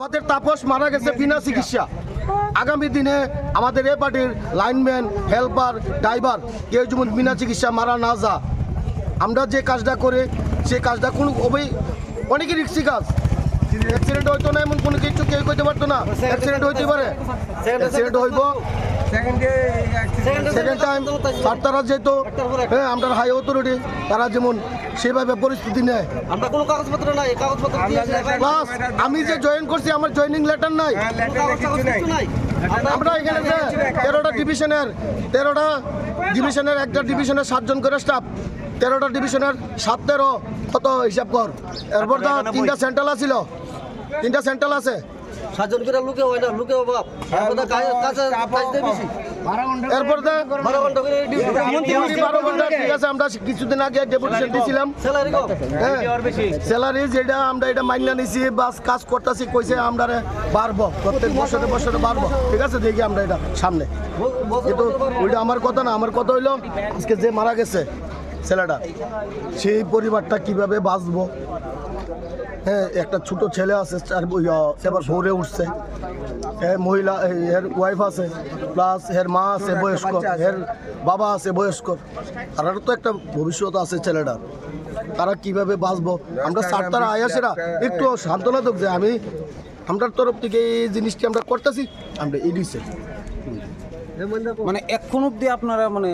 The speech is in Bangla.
আমাদের তাপস মারা গেছে বিনা চিকিৎসা। আগামী দিনে আমাদের এ পার্টির লাইনম্যান, হেল্পার, ড্রাইভার কেউ যেমন বিনা চিকিৎসা মারা না যা, আমরা যে কাজটা করে, সে কাজটা কোনো অবৈ অনেকই রিক্সি কাজ। অ্যাক্সিডেন্ট হইতো না এমন কোনো কিছু, কেউ করতে পারতো না। অ্যাক্সিডেন্ট হইতে পারে। অ্যাক্সিডেন্ট হইব। সেকেন্ড টাইম আর তারা যেহেতু হ্যাঁ আমরা হাই অথরিটি তারা যেমন সেভাবে পরিস্থিতি নেয়। আমরা কোনো কাগজপত্র নাই কাগজপত্র। প্লাস আমি যে জয়েন করছি আমার জয়েনিং লেটার নাই। আমরা এখানে যে তেরোটা ডিভিশনের তেরোটা ডিভিশনের একটা ডিভিশনের সাতজন করে স্টাফ তেরোটা ডিভিশনের সাত তেরো কত হিসাব কর? এরপর তো তিনটা সেন্ট্রাল আছিল। তিনটা সেন্ট্রাল আছে। সাতজন করে লুকে হয় না লুকে অভাব। আমরা কাজ- কাজে কাজ দিয়ে বেশি। এরপর তো বারো ঘণ্টা করে ডিউটি ডিউটি বারো ঘণ্টা ঠিক আছে আমরা কিছুদিন আগে ডেপুটেশন দিয়েছিলাম স্যালারি কম। স্যালারি যেটা আমরা এটা মাইনা নিছি বাস কাজ করতেছি কইছে আমরা বাড়বো প্রত্যেক বছরে বছরে বাড়বো। ঠিক আছে দেখি আমরা এটা সামনে। কিন্তু ওইটা আমার কথা না আমার কথা হইল আজকে যে মারা গেছে ছেলেটা সেই পরিবারটা কীভাবে বাঁচবো? হ্যাঁ একটা ছোট ছেলে আছে আবার ভোরে উঠছে। হ্যাঁ মহিলা এর ওয়াইফ আছে প্লাস এর মা আছে বয়স্ক। এর বাবা আছে বয়স্ক। তারার তো একটা ভবিষ্যৎ আছে ছেলেটার। তারা কীভাবে বাঁচবো? আমরা স্যার তারা আয়াসেরা একটু সান্ত্বনা দেব যে আমি আমরার তরফ থেকে এই জিনিসটি আমরা করতেছি আমরা এডিছে মানে এখন অব্দি আপনারা মানে